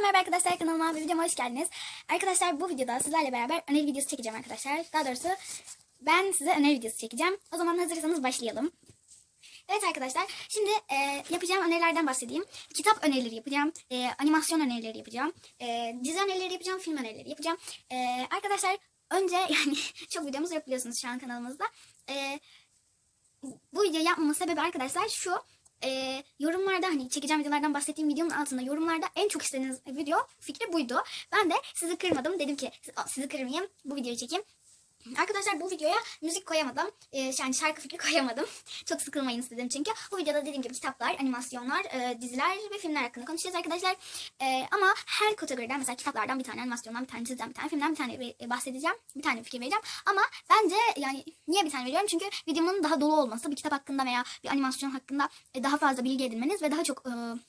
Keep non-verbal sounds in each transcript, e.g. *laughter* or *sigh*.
merhaba arkadaşlar kanalıma ve videoma hoş geldiniz. Arkadaşlar bu videoda sizlerle beraber öneri videosu çekeceğim arkadaşlar. Daha doğrusu ben size öneri videosu çekeceğim. O zaman hazırsanız başlayalım. Evet arkadaşlar şimdi e, yapacağım önerilerden bahsedeyim. Kitap önerileri yapacağım, e, animasyon önerileri yapacağım, e, dizi önerileri yapacağım, film önerileri yapacağım. E, arkadaşlar önce *laughs* yani çok videomuz yok biliyorsunuz şu an kanalımızda. E, bu videoyu yapmamın sebebi arkadaşlar şu. E, yorumlarda hani çekeceğim videolardan bahsettiğim videonun altında yorumlarda en çok istediğiniz video fikri buydu. Ben de sizi kırmadım. Dedim ki sizi kırmayayım bu videoyu çekeyim. Arkadaşlar bu videoya müzik koyamadım. Ee, yani şarkı fikri *laughs* koyamadım. Çok sıkılmayın istedim çünkü. Bu videoda dediğim gibi kitaplar, animasyonlar, e, diziler ve filmler hakkında konuşacağız arkadaşlar. E, ama her kategoriden mesela kitaplardan bir tane, animasyondan bir tane, diziden bir tane, filmden bir tane e, bahsedeceğim. Bir tane fikir vereceğim. Ama bence yani niye bir tane veriyorum? Çünkü videomun daha dolu olması, bir kitap hakkında veya bir animasyon hakkında daha fazla bilgi edinmeniz ve daha çok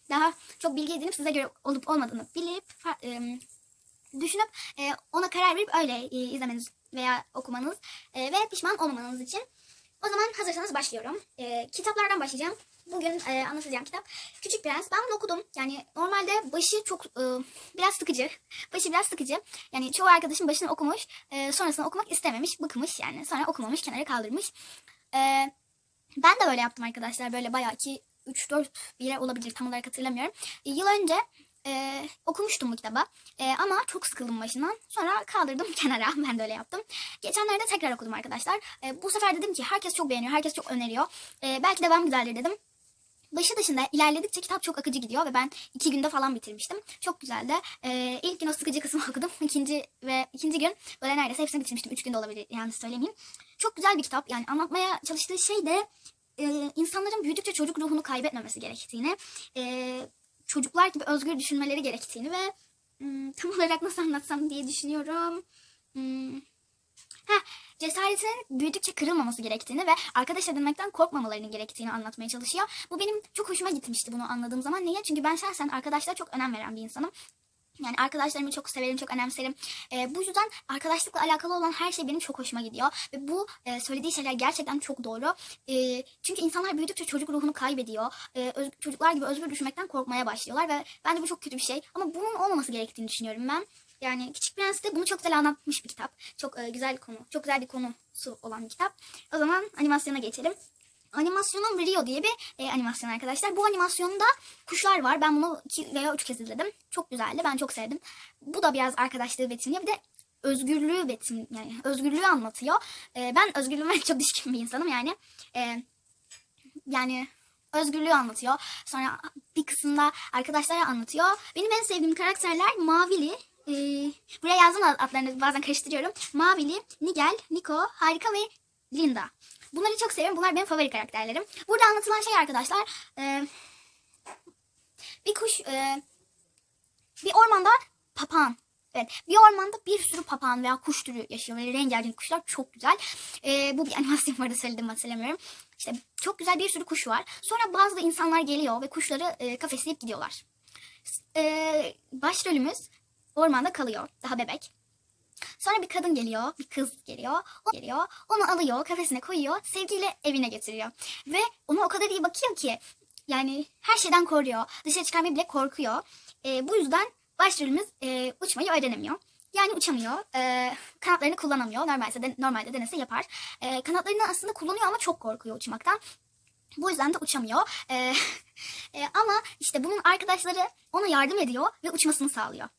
daha çok bilgi edinip size göre olup olmadığını bilip düşünüp e, ona karar verip öyle e, izlemeniz veya okumanız e, ve pişman olmamanız için. O zaman hazırsanız başlıyorum. E, kitaplardan başlayacağım. Bugün e, anlatacağım kitap Küçük Prens. Ben bunu okudum. Yani normalde başı çok e, biraz sıkıcı. *laughs* Başı biraz sıkıcı. Yani çoğu arkadaşım başını okumuş. E, sonrasında okumak istememiş. Bıkmış yani. Sonra okumamış. Kenara kaldırmış. E, ben de böyle yaptım arkadaşlar. Böyle bayağı ki 3-4 bir olabilir. Tam olarak hatırlamıyorum. E, yıl önce e, okumuştum bu kitabı. E, ama çok sıkıldım başından. Sonra kaldırdım *laughs* kenara. Ben de öyle yaptım. Geçenlerde tekrar okudum arkadaşlar. E, bu sefer dedim ki herkes çok beğeniyor. Herkes çok öneriyor. E, belki devam güzeldir dedim. Başı dışında ilerledikçe kitap çok akıcı gidiyor ve ben iki günde falan bitirmiştim. Çok güzeldi. Ee, ilk gün o sıkıcı kısmı *laughs* okudum. İkinci ve ikinci gün böyle neredeyse hepsini bitirmiştim. Üç günde olabilir yani söylemeyeyim. Çok güzel bir kitap. Yani anlatmaya çalıştığı şey de e, insanların büyüdükçe çocuk ruhunu kaybetmemesi gerektiğini, e, çocuklar gibi özgür düşünmeleri gerektiğini ve hmm, tam olarak nasıl anlatsam diye düşünüyorum. Hmm. Heh, cesaretinin büyüdükçe kırılmaması gerektiğini ve arkadaş edinmekten korkmamalarının gerektiğini anlatmaya çalışıyor. Bu benim çok hoşuma gitmişti bunu anladığım zaman. Niye? Çünkü ben şahsen arkadaşlara çok önem veren bir insanım. Yani arkadaşlarımı çok severim, çok önemserim. E, bu yüzden arkadaşlıkla alakalı olan her şey benim çok hoşuma gidiyor. Ve bu e, söylediği şeyler gerçekten çok doğru. E, çünkü insanlar büyüdükçe çocuk ruhunu kaybediyor. E, öz, çocuklar gibi özgür düşünmekten korkmaya başlıyorlar. Ve bence bu çok kötü bir şey. Ama bunun olmaması gerektiğini düşünüyorum ben. Yani Küçük Prens de bunu çok güzel anlatmış bir kitap. Çok e, güzel konu. Çok güzel bir konusu olan bir kitap. O zaman animasyona geçelim. Animasyonun Rio diye bir e, animasyon arkadaşlar. Bu animasyonda kuşlar var. Ben bunu iki veya üç kez izledim. Çok güzeldi. Ben çok sevdim. Bu da biraz arkadaşlığı betimliyor. Bir de özgürlüğü betim yani özgürlüğü anlatıyor. E, ben özgürlüğüme *laughs* çok düşkün bir insanım yani. E, yani özgürlüğü anlatıyor. Sonra bir kısımda arkadaşlara anlatıyor. Benim en sevdiğim karakterler Mavili, ee, buraya yazdım adlarını bazen karıştırıyorum. Mavili, Nigel, Nico, Harika ve Linda. Bunları çok seviyorum. Bunlar benim favori karakterlerim. Burada anlatılan şey arkadaşlar e, bir kuş e, bir ormanda papağan Evet bir ormanda bir sürü papağan veya kuş türü yaşıyor ve rengarenk kuşlar çok güzel. E, bu bir *laughs* animasyon vardı söyledim hatırlamıyorum. İşte çok güzel bir sürü kuş var. Sonra bazı insanlar geliyor ve kuşları e, kafesleyip gidiyorlar. E, başrolümüz ormanda kalıyor daha bebek. Sonra bir kadın geliyor, bir kız geliyor, o geliyor, onu alıyor, kafesine koyuyor, sevgiyle evine getiriyor. Ve ona o kadar iyi bakıyor ki, yani her şeyden koruyor, dışarı çıkarmaya bile korkuyor. E, bu yüzden başrolümüz e, uçmayı öğrenemiyor. Yani uçamıyor, e, kanatlarını kullanamıyor. Normalde, de, normalde denese yapar. E, kanatlarını aslında kullanıyor ama çok korkuyor uçmaktan. Bu yüzden de uçamıyor. E, *laughs* e, ama işte bunun arkadaşları ona yardım ediyor ve uçmasını sağlıyor.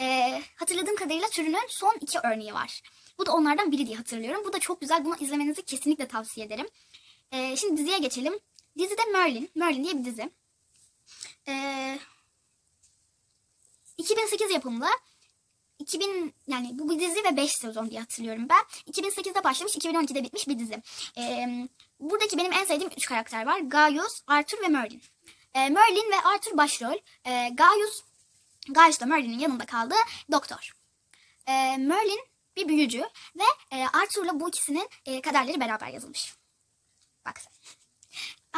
E, hatırladığım kadarıyla türünün son iki örneği var. Bu da onlardan biri diye hatırlıyorum. Bu da çok güzel. Bunu izlemenizi kesinlikle tavsiye ederim. E, şimdi diziye geçelim. Dizide Merlin. Merlin diye bir dizi. E, 2008 yapımlı. 2000 yani bu dizi ve 5 sezon diye hatırlıyorum ben. 2008'de başlamış, 2012'de bitmiş bir dizi. Ee, buradaki benim en sevdiğim 3 karakter var. Gaius, Arthur ve Merlin. Ee, Merlin ve Arthur başrol. Ee, Gaius Gaius da Merlin'in yanında kaldı doktor. Ee, Merlin bir büyücü ve e, Arthur'la bu ikisinin e, kaderleri beraber yazılmış. Bak sen.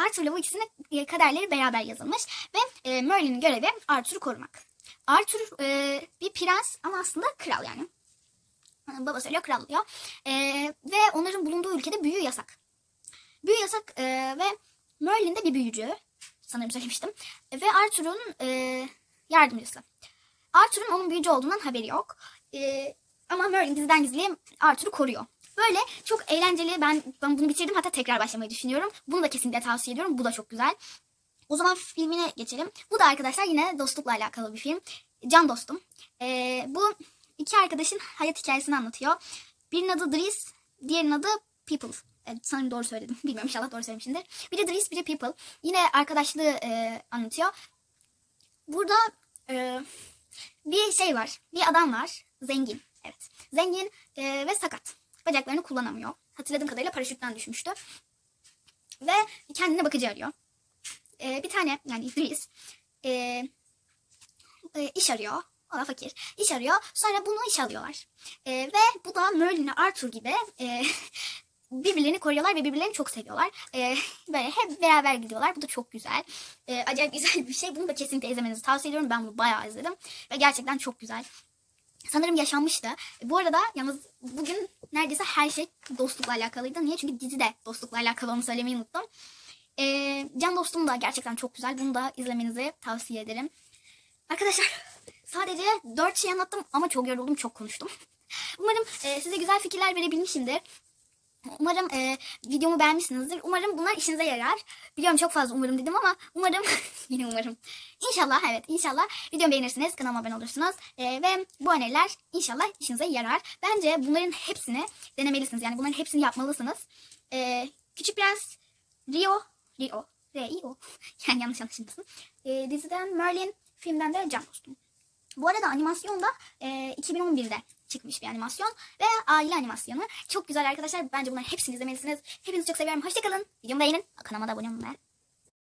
Arthur'la bu ikisinin e, kaderleri beraber yazılmış ve e, Merlin'in görevi Arthur'u korumak. Arthur e, bir prens ama aslında kral yani. Baba söylüyor kral oluyor. E, ve onların bulunduğu ülkede büyü yasak. Büyü yasak e, ve Merlin de bir büyücü. Sanırım söylemiştim. E, ve Arthur'un e, yardımcısı. Arthur'un onun büyücü olduğundan haberi yok. Ee, ama Merlin diziden gizliye Arthur'u koruyor. Böyle çok eğlenceli. Ben, ben bunu bitirdim. Hatta tekrar başlamayı düşünüyorum. Bunu da kesinlikle tavsiye ediyorum. Bu da çok güzel. O zaman filmine geçelim. Bu da arkadaşlar yine dostlukla alakalı bir film. Can dostum. Ee, bu iki arkadaşın hayat hikayesini anlatıyor. Birinin adı Dries, diğerinin adı People. Evet, sanırım doğru söyledim. *laughs* Bilmiyorum inşallah doğru söylemişimdir. Biri Dries, biri People. Yine arkadaşlığı e, anlatıyor. Burada e, bir şey var. Bir adam var. Zengin. Evet. Zengin e, ve sakat. Bacaklarını kullanamıyor. Hatırladığım kadarıyla paraşütten düşmüştü. Ve kendine bakıcı arıyor. E, bir tane yani Dries e, e, iş arıyor. O da fakir. İş arıyor. Sonra bunu iş alıyorlar. E, ve bu da Merlin'le Arthur gibi e, birbirlerini koruyorlar ve birbirlerini çok seviyorlar. E, *laughs* böyle hep beraber gidiyorlar. Bu da çok güzel. E, acayip güzel bir şey. Bunu da kesinlikle izlemenizi tavsiye ediyorum. Ben bunu bayağı izledim. Ve gerçekten çok güzel. Sanırım yaşanmıştı. Bu arada yalnız bugün neredeyse her şey dostlukla alakalıydı. Niye? Çünkü dizi de dostlukla alakalı onu söylemeyi unuttum. E, Can Dostum da gerçekten çok güzel. Bunu da izlemenizi tavsiye ederim. Arkadaşlar *laughs* sadece 4 şey anlattım ama çok yoruldum, çok konuştum. *laughs* Umarım e, size güzel fikirler verebilmişimdir. Umarım e, videomu beğenmişsinizdir. Umarım bunlar işinize yarar. Biliyorum çok fazla umarım dedim ama umarım *laughs* yine umarım. İnşallah evet inşallah videomu beğenirsiniz. Kanalıma abone olursunuz. E, ve bu öneriler inşallah işinize yarar. Bence bunların hepsini denemelisiniz. Yani bunların hepsini yapmalısınız. E, Küçük Prens Rio Rio R-I-O *laughs* yani yanlış anlaşılmasın. E, diziden Merlin filmden de Can Dostum. Bu arada animasyon da e, 2011'de çıkmış bir animasyon ve aile animasyonu. Çok güzel arkadaşlar. Bence bunların hepsini izlemelisiniz. Hepinizi çok seviyorum. Hoşçakalın. Videomu beğenin. Kanalıma da abone be.